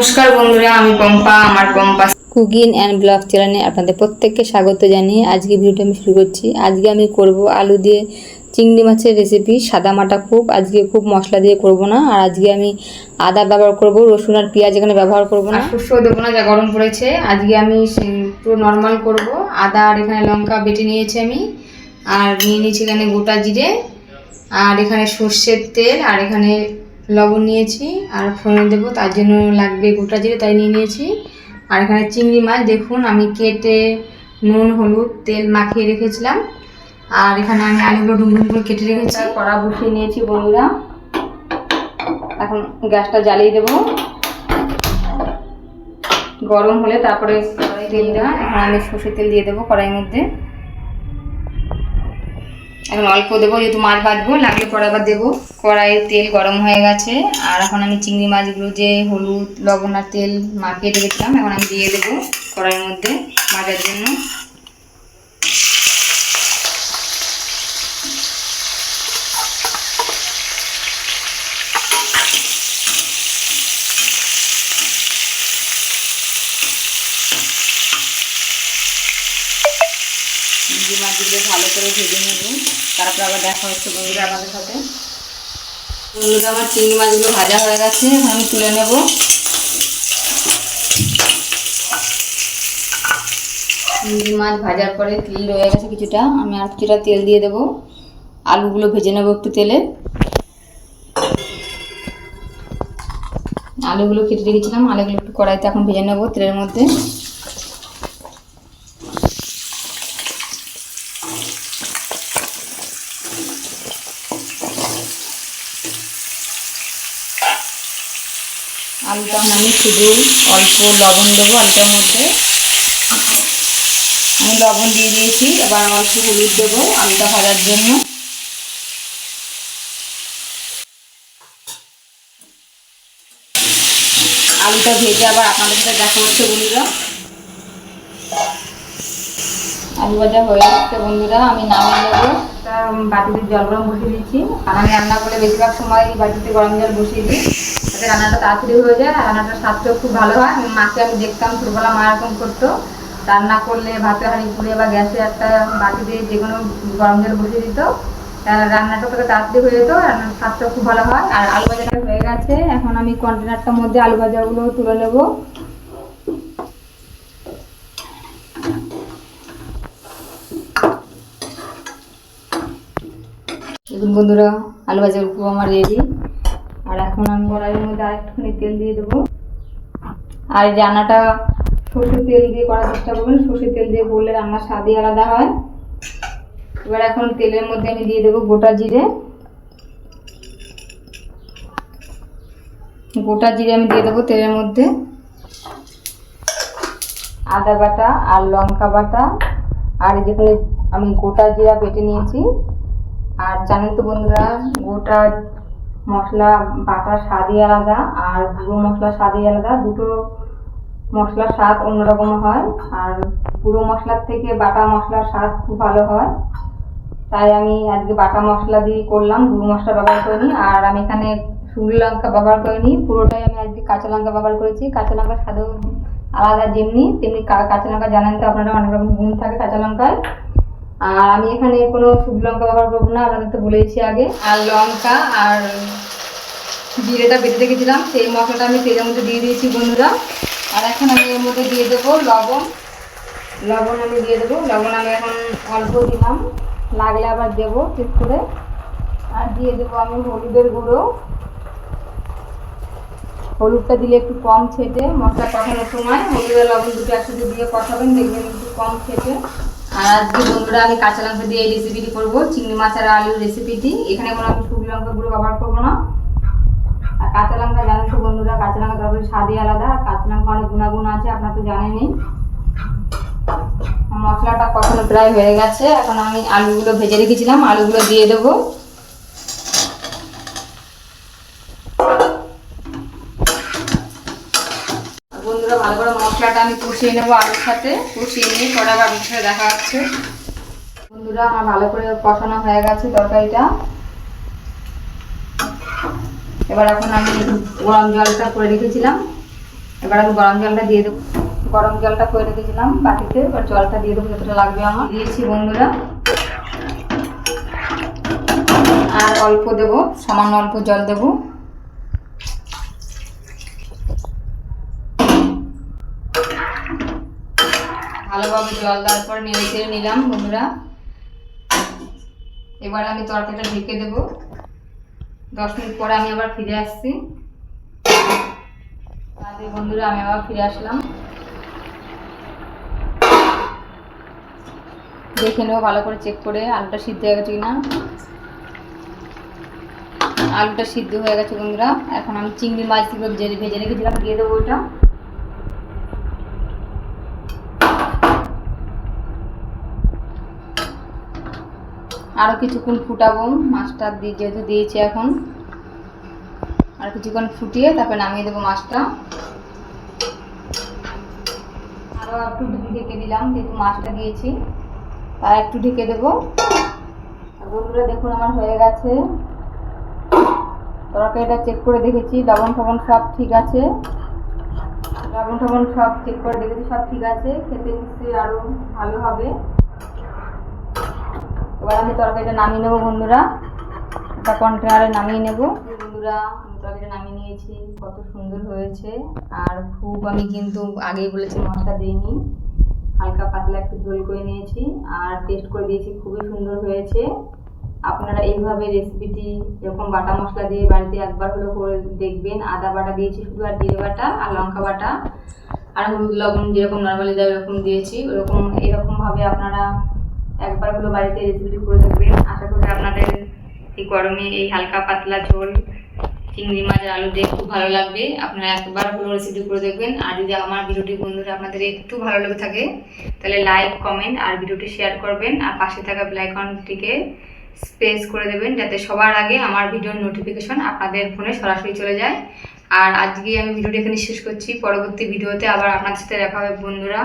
নমস্কার বন্ধুরা আমি পম্পা আমার পম্পা। কুকিং অ্যান্ড ব্লগ চ্যানেলে আপনাদের প্রত্যেককে স্বাগত জানিয়ে আজকে ভিডিওটা আমি শুরু করছি। আজকে আমি করব আলু দিয়ে চিংড়ি মাছের রেসিপি সাদা মাটা খুব। আজকে খুব মশলা দিয়ে করব না আর আজকে আমি আদা ব্যবহার করব রসুন আর পেঁয়াজ এখানে ব্যবহার করব না। শস্য দেবো না যা গরম পড়েছে। আজকে আমি পুরো নর্মাল করব। আদা আর এখানে লঙ্কা বেটে নিয়েছি আমি আর নিয়ে নিয়েছি এখানে গোটা জিরে আর এখানে সর্ষের তেল আর এখানে লবণ নিয়েছি আর ফোড়ন দেবো, তার জন্য লাগবে গোটা জিরে, তাই নিয়ে নিয়েছি। আর এখানে চিংড়ি মাছ, দেখুন আমি কেটে নুন, হলুদ, তেল মাখিয়ে রেখেছিলাম। আর এখানে আমি আলুগুলো ডুমডুম করে কেটে রেখেছি। কড়া বসিয়ে নিয়েছি বন্ধুরা। এখন গ্যাসটা জ্বালিয়ে দেবো। গরম হলে তারপরে কড়াই তেলটা, এখন আমি সর্ষের তেল দিয়ে দেবো কড়াইয়ের মধ্যে। এখন অল্প দেবো, যেহেতু মাছ ভাজবো লাগলে পরে আবার দেবো। কড়াইয়ের তেল গরম হয়ে গেছে, আর এখন আমি চিংড়ি মাছগুলো যে হলুদ, লবণ আর তেল মাখিয়ে রেখেছিলাম, এখন আমি দিয়ে দেবো কড়াইয়ের মধ্যে ভাজার জন্য। মাছগুলো ভালো করে ভেজে নেব। তারপর আবার দেখা হচ্ছে বন্ধুরা আমাদের সাথে। বন্ধুরা, আমার চিংড়ি মাছগুলো ভাজা হয়ে গেছে, আমি তুলে নেব। চিংড়ি মাছ ভাজার পরে তেল রয়ে গেছে কিছুটা, আমি আর কিছুটা তেল দিয়ে দেবো। আলুগুলো ভেজে নেব একটু তেলে। আলুগুলো কেটে রেখেছিলাম, আলুগুলো একটু কড়াইতে এখন ভেজে নেব তেলের মধ্যে। আলুটা আমি শুধু অল্প লবণ দেবো আলুটার মধ্যে। আমি লবণ দিয়ে দিয়েছি, এবার অল্প হলুদ দেবো আলুটা ভাজার জন্য। আলুটা ভেজে আবার আপনাদের সাথে দেখা হচ্ছে বন্ধুরা। আলু ভাজা হয়ে যাচ্ছে বন্ধুরা, আমি নামিয়ে একটা বাটিতে জল গরম বসিয়ে দিচ্ছি। আর আমি রান্না করলে বেশিরভাগ সময় বাটিতে গরম জল বসিয়ে দিই। যাতে রান্নাটা তাড়াতাড়ি হয়ে যায় আর রান্নাটার স্বাদটাও খুব ভালো হয়। মাকে আমি দেখতাম, ছোটোবেলা মা এরকম করতো। রান্না করলে ভাতের হাঁড়ি পুড়ে বা গ্যাসে একটা বাটিতে যে কোনো গরম জল বসিয়ে দিত। রান্নাটা তোকে তাড়াতাড়ি হয়ে যেত, রান্নার স্বাদটা খুব ভালো হয়। আর আলু ভাজাটা হয়ে গেছে। এখন আমি কন্টেনারটার মধ্যে আলু ভাজাগুলো তুলে নেব। দেখুন বন্ধুরা আলু ভাজার উপর আমার রেডি। আর এখন আমি কড়াইয়ের মধ্যে আরেকটুখানি তেল দিয়ে দেবো। আর এই রান্নাটা সর্ষের তেল দিয়ে করার চেষ্টা করবেন। সর্ষের তেল দিয়ে করলে রান্নার স্বাদই আলাদা হয়। এবার এখন তেলের মধ্যে আমি দিয়ে দেবো গোটা জিরে। গোটা জিরে আমি দিয়ে দেবো তেলের মধ্যে। আদা বাটা আর লঙ্কা বাটা। আর যেখানে আমি গোটা জিরা বেটে নিয়েছি আর জানেন তো বন্ধুরা, গোটা মশলা, বাটার স্বাদই আলাদা আর গুঁড়ো মশলার স্বাদই আলাদা। দুটো মশলার স্বাদ অন্যরকম হয় আর গুঁড়ো মশলার থেকে বাটা মশলার স্বাদ খুব ভালো হয়। তাই আমি আজকে বাটা মশলা দিয়ে করলাম, গুঁড়ো মশলা ব্যবহার করিনি আর আমি এখানে শুকনো লঙ্কা ব্যবহার করিনি, পুরোটাই আমি আজকে কাঁচা লঙ্কা ব্যবহার করেছি। কাঁচা লঙ্কার স্বাদও আলাদা যেমনি, তেমনি কাঁচা লঙ্কা জানেন তো আপনারা অনেক রকম গুণ থাকে কাঁচা লঙ্কায়। আর আমি এখানে কোনো শুকনো লঙ্কা ব্যবহার করব না আপনাদের তো বলেছি আগে। আর লঙ্কা আর জিরেটা বেটে রেখেছিলাম, সেই মশলাটা আমি তেলের মধ্যে দিয়ে দিয়েছি বন্ধুরা। আর এখন আমি এর মধ্যে দিয়ে দেবো লবণ। লবণ আমি দিয়ে দেবো। লবণ আমি এখন অল্প দিলাম, লাগলে আবার দেবো ঠিক করে। আর দিয়ে দেবো আমি হলুদের গুঁড়ো। হলুদটা দিলে একটু কম ছেটে মশলা কষানোর সময় হলুদ আর লবণ দুটো একসাথে দিয়ে কষাবেন, দেখবেন একটু কম ছেটে আর আজকে বন্ধুরা আমি কাঁচা লঙ্কা দিয়ে এই রেসিপিটি করব, চিংড়ি মাছ আর আলুর রেসিপিটি এখানে কোনো আমি শুকনো লঙ্কা গুঁড়ো ব্যবহার করব না। আর কাঁচা লঙ্কা জানেন তো বন্ধুরা, কাঁচা লঙ্কা তারপরে স্বাদই আলাদা, আর কাঁচা লঙ্কা অনেক গুণাগুণ আছে, আপনার তো জানেনই। মশলাটা কখনো প্রায় হয়ে গেছে, এখন আমি আলুগুলো ভেজে রেখেছিলাম, আলুগুলো দিয়ে দেবো। আমি কষিয়ে নেব আলুর সাথে। কষিয়ে নিয়ে পরে আবার সাথে দেখা হচ্ছে। বন্ধুরা, আমার ভালো করে কষানো হয়ে গেছে তরকারিটা। এবার এখন আমি গরম জলটা করে রেখেছিলাম। এবার আমি গরম জলটা দিয়ে দেবো গরম জলটা করে রেখেছিলাম বাটিতে। এবার জলটা দিয়ে দেবো যতটা লাগবে আমার। দিয়েছি বন্ধুরা। আর অল্প দেবো, সামান্য অল্প জল দেবো। ভালোভাবে জল দেওয়ার পর নেড়ে চেড়ে নিলাম, বন্ধুরা। এবার আমি তরকারিটা ঢেকে দেবো। দশ মিনিট পরে আমি আবার ফিরে আসছি। তাহলে বন্ধুরা, আমি আবার ফিরে আসলাম। দেখে নেব ভালো করে চেক করে আলুটা সিদ্ধ হয়ে গেছে কিনা। আলুটা সিদ্ধ হয়ে গেছে বন্ধুরা। এখন আমি চিংড়ি মাছগুলো ভেজে ভেজে রেখেছিলাম, দিয়ে দেবো ওইটা আরও কিছুক্ষণ ফুটাবো, মাছটা দিয়ে যেহেতু দিয়েছি এখন। আর কিছুক্ষণ ফুটিয়ে তারপরে নামিয়ে দেবো মাছটা। আরও একটু ঢেকে দিলাম, যেহেতু মাছটা দিয়েছি। আর একটু ঢেকে দেবো। বন্ধুরা, দেখুন আমার হয়ে গেছে। তরকারিটা চেক করে দেখেছি, লবণ ফবণ সব ঠিক আছে। লবণ টবণ সব চেক করে দেখেছি, সব ঠিক আছে। খেতে নিশ্চয়ই আরও ভালো হবে। এবার আমি তরকারিটা নামিয়ে নেব বন্ধুরা। একটা কন্টেনারে নামিয়ে নেব। বন্ধুরা, আমি তরকারিটা নামিয়ে নিয়েছি। কত সুন্দর হয়েছে। আর খুব আমি কিন্তু আগেই বলেছি, মশলা দিইনি। হালকা পাতলা একটু ঝোল করে নিয়েছি। আর টেস্ট করে দিয়েছি, খুবই সুন্দর হয়েছে। আপনারা এইভাবে রেসিপিটি এরকম বাটা মশলা দিয়ে বাড়িতে একবার হলেও করে দেখবেন। আদা বাটা দিয়েছি শুধু, আর জিরে বাটা, আর লঙ্কা বাটা। আর হলুদ, লবণ যেরকম নর্মালি দেয় ওরকম দিয়েছি। ওরকম, এরকমভাবে আপনারা একবার হলো বাড়িতে রেসিপিটি করে দেখবেন। আশা করি আপনাদের এই গরমে এই হালকা পাতলা ঝোল, চিংড়ি মাছ আলু দিয়ে খুব ভালো লাগবে। আপনারা একবার হলো রেসিপি করে দেখবেন। আর যদি আমার ভিডিওটি বন্ধুরা আপনাদের একটু ভালো লেগে থাকে, তাহলে লাইক কমেন্ট আর ভিডিওটি শেয়ার করবেন। আর পাশে থাকা বেলাইকনটিকে স্পেস করে দেবেন, যাতে সবার আগে আমার ভিডিওর নোটিফিকেশন আপনাদের ফোনে সরাসরি চলে যায়। আর আজকে আমি ভিডিওটি এখানে শেষ করছি। পরবর্তী ভিডিওতে আবার আপনাদের সাথে দেখা হবে বন্ধুরা।